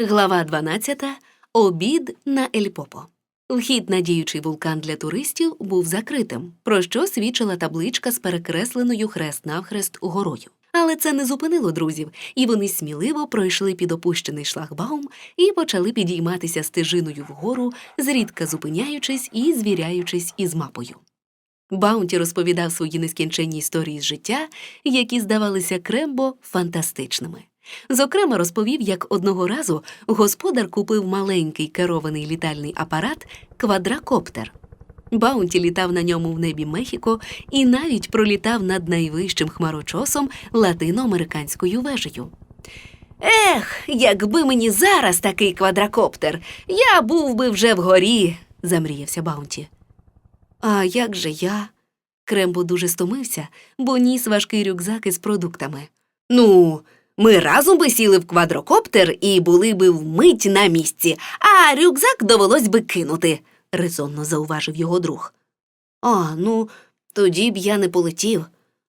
Глава 12. Обід на Ельпопо. Вхід на діючий вулкан для туристів був закритим, про що свідчила табличка з перекресленою хрест-навхрест горою. Але це не зупинило друзів, і вони сміливо пройшли під опущений шлагбаум і почали підійматися стежиною вгору, зрідка зупиняючись і звіряючись із мапою. Баунті розповідав свої нескінченні історії з життя, які здавалися Крембо фантастичними. Зокрема, розповів, як одного разу господар купив маленький керований літальний апарат квадракоптер. Баунті літав на ньому в небі Мехіко і навіть пролітав над найвищим хмарочосом латиноамериканською вежею. Ех, якби мені зараз такий квадракоптер, я був би вже вгорі, замріявся Баунті. А як же я? Крембо дуже стомився, бо ніс важкий рюкзак із продуктами. Ну, ми разом би сіли в квадрокоптер і були би вмить на місці, а рюкзак довелось би кинути, резонно зауважив його друг. А, ну, тоді б я не полетів.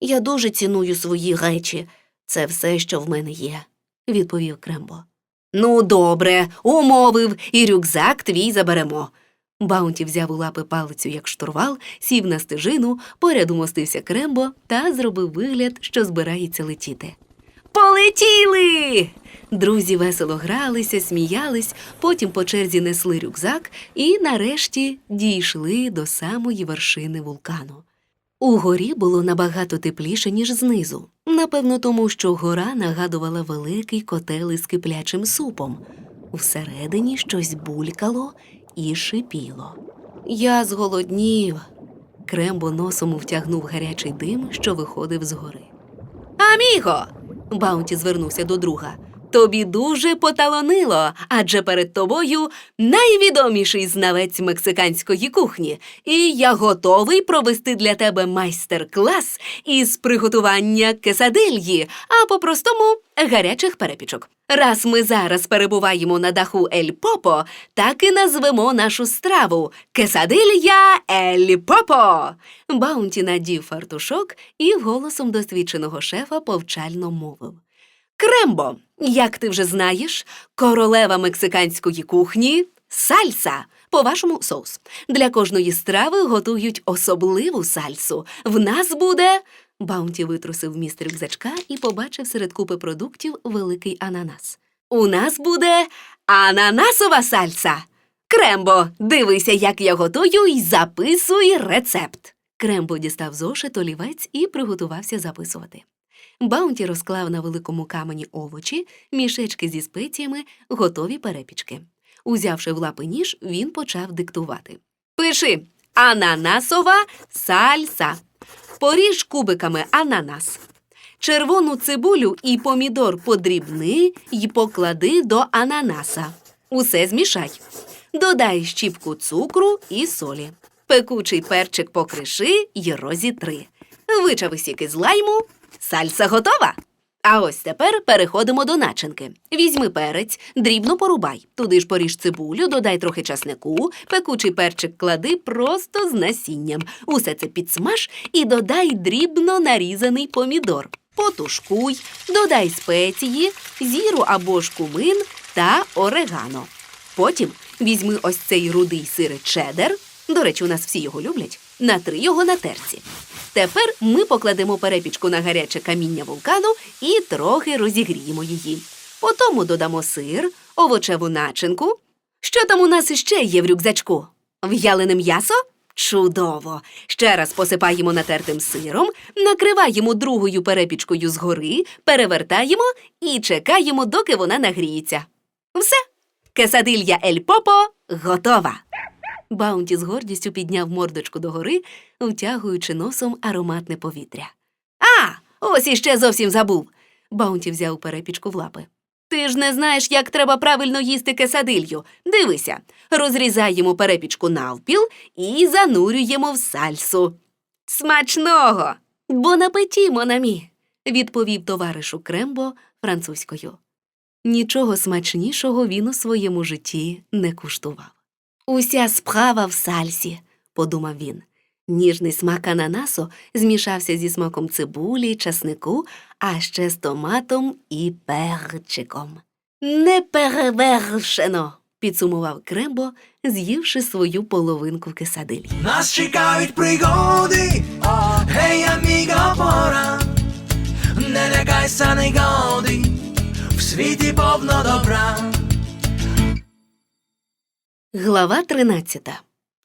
Я дуже ціную свої речі. Це все, що в мене є, відповів Крембо. Ну, добре, умовив, і рюкзак твій заберемо. Баунті взяв у лапи палицю як штурвал, сів на стежину, поряд умостився Крембо та зробив вигляд, що збирається летіти. Полетіли! Друзі весело гралися, сміялись, потім по черзі несли рюкзак і нарешті дійшли до самої вершини вулкану. Угорі було набагато тепліше, ніж знизу. Напевно, тому що гора нагадувала великий котел із киплячим супом. Всередині щось булькало і шипіло. Я зголоднів. Крембо носом втягнув гарячий дим, що виходив з гори. Аміго. Баунті звернувся до друга. Тобі дуже поталонило, адже перед тобою найвідоміший знавець мексиканської кухні, і я готовий провести для тебе майстер-клас із приготування кесадильї, а по-простому гарячих перепічок. Раз ми зараз перебуваємо на даху Ель Попо, так і назвемо нашу страву Кесадилья Ель Попо. Баунті надів фартушок і голосом досвідченого шефа повчально мовив. Крембо, як ти вже знаєш, королева мексиканської кухні сальса. По-вашому соус. Для кожної страви готують особливу сальсу. В нас буде. Баунті витрусив міст рюкзачка і побачив серед купи продуктів великий ананас. У нас буде ананасова сальса. Крембо, дивися, як я готую, і записуй рецепт. Крембо дістав зошит, олівець і приготувався записувати. Баунті розклав на великому камені овочі, мішечки зі спеціями, готові перепічки. Узявши в лапи ніж, він почав диктувати. Пиши ананасова сальса. Поріж кубиками ананас. Червону цибулю і помідор подрібни й поклади до ананаса. Усе змішай. Додай щіпку цукру і солі. Пекучий перчик покриши й розітри. Вичави сіки з лайму. Сальса готова. А ось тепер переходимо до начинки. Візьми перець, дрібно порубай. Туди ж поріж цибулю, додай трохи часнику, пекучий перчик клади просто з насінням. Усе це підсмаж і додай дрібно нарізаний помідор. Потушкуй, додай спеції, зіру або ж кумин та орегано. Потім візьми ось цей рудий сир чеддер. До речі, у нас всі його люблять. Натри його на терці. Тепер ми покладемо перепічку на гаряче каміння вулкану і трохи розігріємо її. Потому додамо сир, овочеву начинку. Що там у нас іще є в рюкзачку? В'ялене м'ясо? Чудово! Ще раз посипаємо натертим сиром, накриваємо другою перепічкою згори, перевертаємо і чекаємо, доки вона нагріється. Все, кесадилья Ель Попо готова. Баунті з гордістю підняв мордочку догори, втягуючи носом ароматне повітря. А, ось іще зовсім забув. Баунті взяв перепічку в лапи. Ти ж не знаєш, як треба правильно їсти кесадилью. Дивися, розрізаємо перепічку навпіл і занурюємо в сальсу. Смачного! Бон апеті, Монамі, відповів товаришу Крембо французькою. Нічого смачнішого він у своєму житті не куштував. Уся справа в сальсі, подумав він. Ніжний смак ананасу змішався зі смаком цибулі, часнику, а ще з томатом і перчиком. Неперевершено, підсумував Крембо, з'ївши свою половинку кисадилі. Нас чекають пригоди, гей, аміго, пора, не лякайся негоди, в світі повно добра. Глава 13.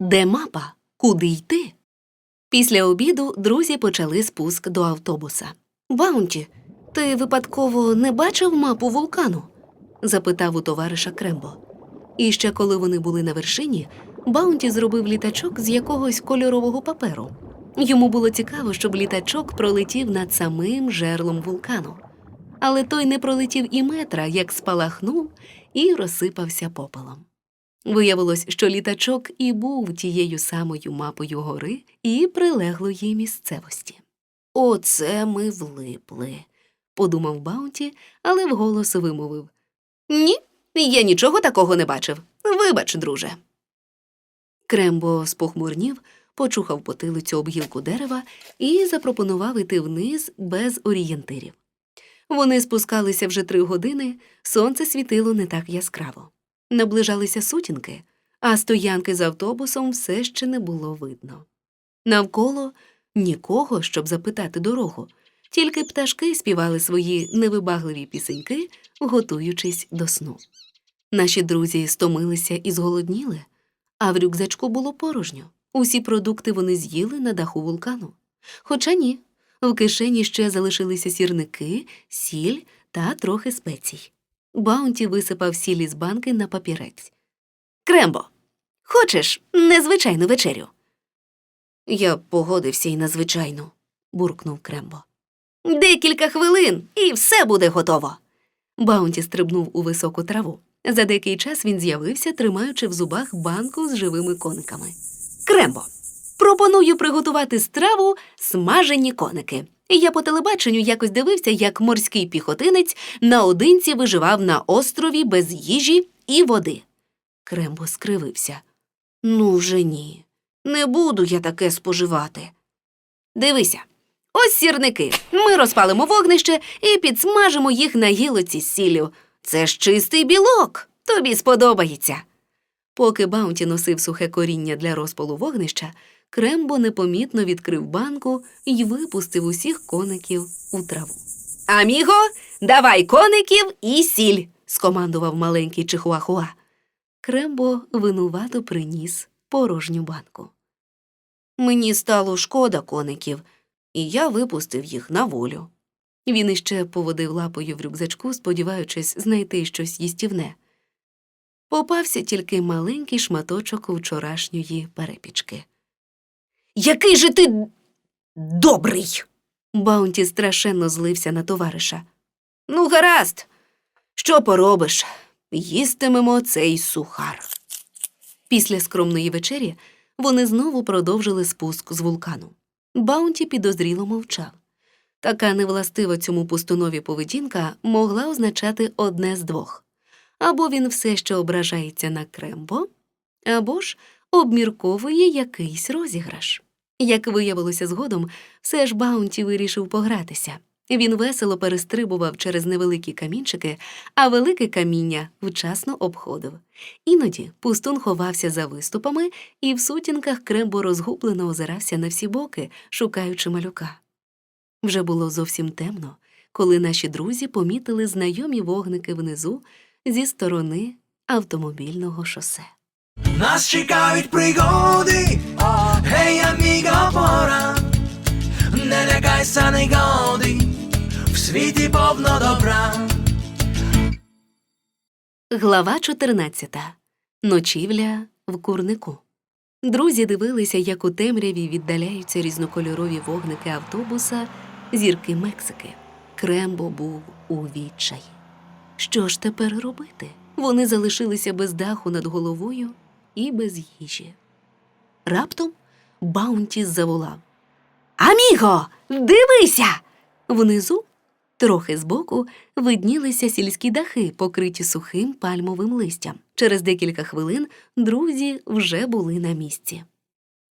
Де мапа? Куди йти? Після обіду друзі почали спуск до автобуса. Баунті, ти випадково не бачив мапу вулкану? запитав у товариша Крембо. І ще коли вони були на вершині, Баунті зробив літачок з якогось кольорового паперу. Йому було цікаво, щоб літачок пролетів над самим жерлом вулкану. Але той не пролетів і метра, як спалахнув і розсипався попелом. Виявилось, що літачок і був тією самою мапою гори і прилеглої місцевості. Оце ми влипли, подумав Баунті, але вголос вимовив. Ні, я нічого такого не бачив. Вибач, друже. Крембо спохмурнів, почухав потилицю об гілку дерева і запропонував іти вниз без орієнтирів. Вони спускалися вже три години, сонце світило не так яскраво. Наближалися сутінки, а стоянки з автобусом все ще не було видно. Навколо нікого, щоб запитати дорогу, тільки пташки співали свої невибагливі пісеньки, готуючись до сну. Наші друзі стомилися і зголодніли, а в рюкзачку було порожньо. Усі продукти вони з'їли на даху вулкану. Хоча ні, в кишені ще залишилися сірники, сіль та трохи спецій. Баунті висипав сіль із банки на папірець. Крембо, хочеш незвичайну вечерю? Я погодився й на звичайну, буркнув Крембо. Декілька хвилин, і все буде готово. Баунті стрибнув у високу траву. За деякий час він з'явився, тримаючи в зубах банку з живими кониками. Крембо, пропоную приготувати страву смажені коники. Я по телебаченню якось дивився, як морський піхотинець наодинці виживав на острові без їжі і води. Крембо скривився. Ну вже ні. Не буду я таке споживати. Дивися, ось сірники. Ми розпалимо вогнище і підсмажимо їх на гілоці з сіллю. Це ж чистий білок. Тобі сподобається. Поки Баунті носив сухе коріння для розпалу вогнища, Крембо непомітно відкрив банку і випустив усіх коників у траву. Аміго, давай коників і сіль, скомандував маленький чихуахуа. Крембо винувато приніс порожню банку. Мені стало шкода коників, і я випустив їх на волю. Він іще поводив лапою в рюкзачку, сподіваючись знайти щось їстівне. Попався тільки маленький шматочок вчорашньої перепічки. Який же ти добрий. Баунті страшенно злився на товариша. Ну, гаразд, що поробиш? Їстимемо цей сухар. Після скромної вечері вони знову продовжили спуск з вулкану. Баунті підозріло мовчав. Така невластива цьому пустонові поведінка могла означати одне з двох або він все ще ображається на Крембо, або ж обмірковує якийсь розіграш. Як виявилося згодом, все ж Баунті вирішив погратися. Він весело перестрибував через невеликі камінчики, а велике каміння вчасно обходив. Іноді пустун ховався за виступами, і в сутінках Крембо розгублено озирався на всі боки, шукаючи малюка. Вже було зовсім темно, коли наші друзі помітили знайомі вогники внизу зі сторони автомобільного шосе. Нас чекають пригоди, гей, аміго, пора, не лякайся негоди, в світі повно добра. Глава 14. Ночівля в курнику. Друзі дивилися, як у темряві віддаляються різнокольорові вогники автобуса зірки Мексики. Крембо був у відчаї. Що ж тепер робити? Вони залишилися без даху над головою і без їжі. Раптом Баунті заволав Аміго, дивися! Внизу, трохи збоку, виднілися сільські дахи, покриті сухим пальмовим листям. Через декілька хвилин друзі вже були на місці.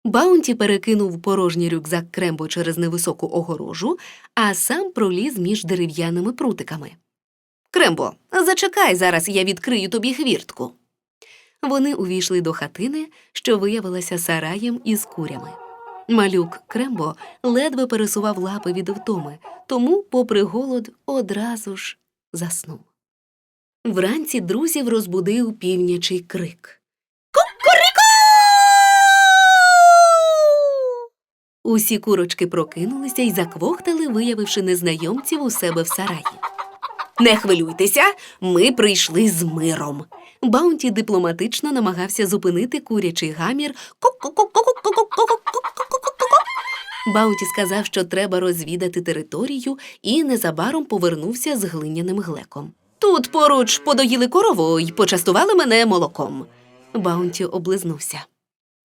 Баунті перекинув порожній рюкзак Крембо через невисоку огорожу, а сам проліз між дерев'яними прутиками. Крембо, зачекай, зараз я відкрию тобі хвіртку. Вони увійшли до хатини, що виявилася сараєм із курями. Малюк Крембо ледве пересував лапи від втоми, тому, попри голод, одразу ж заснув. Вранці друзів розбудив півнячий крик. Усі курочки прокинулися і заквохтали, виявивши незнайомців у себе в сараї. Не хвилюйтеся, ми прийшли з миром. Баунті дипломатично намагався зупинити курячий гамір. Баунті сказав, що треба розвідати територію, і незабаром повернувся з глиняним глеком. Тут поруч подоїли корову і почастували мене молоком. Баунті облизнувся.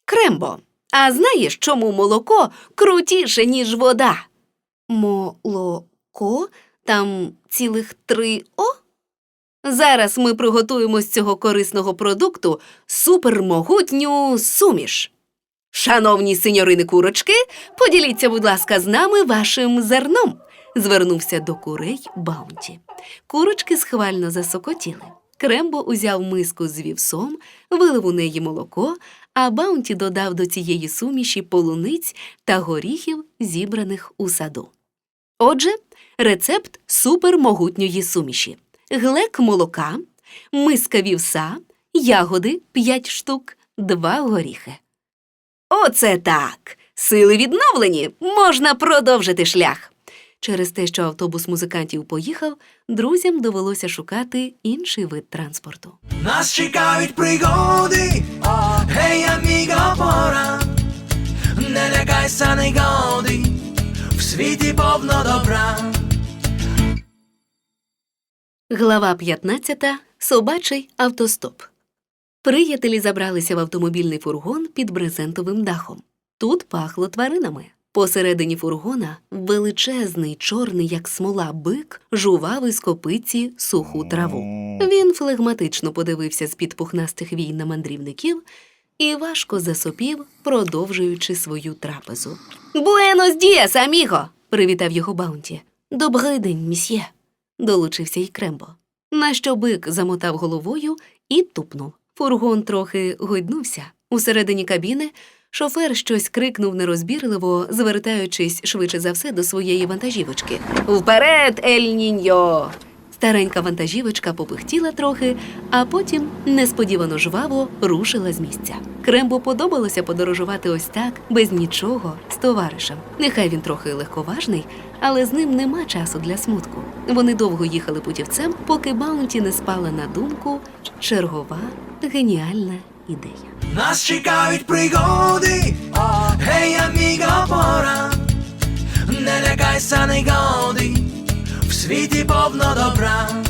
Крембо, а знаєш, чому молоко крутіше, ніж вода? Молоко там цілих три о? Зараз ми приготуємо з цього корисного продукту супермогутню суміш. Шановні синьорини курочки, поділіться, будь ласка, з нами вашим зерном. звернувся до курей Баунті. Курочки схвально засокотіли. Крембо узяв миску з вівсом, вилив у неї молоко, а Баунті додав до цієї суміші полуниць та горіхів, зібраних у саду. Отже, рецепт супермогутньої суміші: глек молока, миска вівса, ягоди 5 штук, 2 горіхи. Оце так. Сили відновлені, можна продовжити шлях. Через те, що автобус музикантів поїхав, друзям довелося шукати інший вид транспорту. Нас чекають пригоди, гей, аміго, пора. Не лякайся негоди, в світі повно добра. Глава 15. Собачий автостоп. Приятелі забралися в автомобільний фургон під брезентовим дахом. Тут пахло тваринами. Посередині фургона величезний, чорний, як смола, бик жував із копиці суху траву. Він флегматично подивився з-під пухнастих вій на мандрівників і важко засопів, продовжуючи свою трапезу. Буенос діас, аміго! привітав його Баунті. Добрий день, місьє, долучився й Крембо. На що бик замотав головою і тупнув. Фургон трохи гойднувся. Усередині кабіни шофер щось крикнув нерозбірливо, звертаючись швидше за все до своєї вантажівочки. Вперед, Ель Ніньо! Старенька вантажівочка попихтіла трохи, а потім несподівано жваво рушила з місця. Крембо подобалося подорожувати ось так, без нічого, з товаришем. Нехай він трохи легковажний, але з ним нема часу для смутку. Вони довго їхали путівцем, поки Баунті не спала на думку чергова геніальна ідея. Нас чекають пригоди, гей, аміго, пора. Не лякайся негоди, світі повно добра.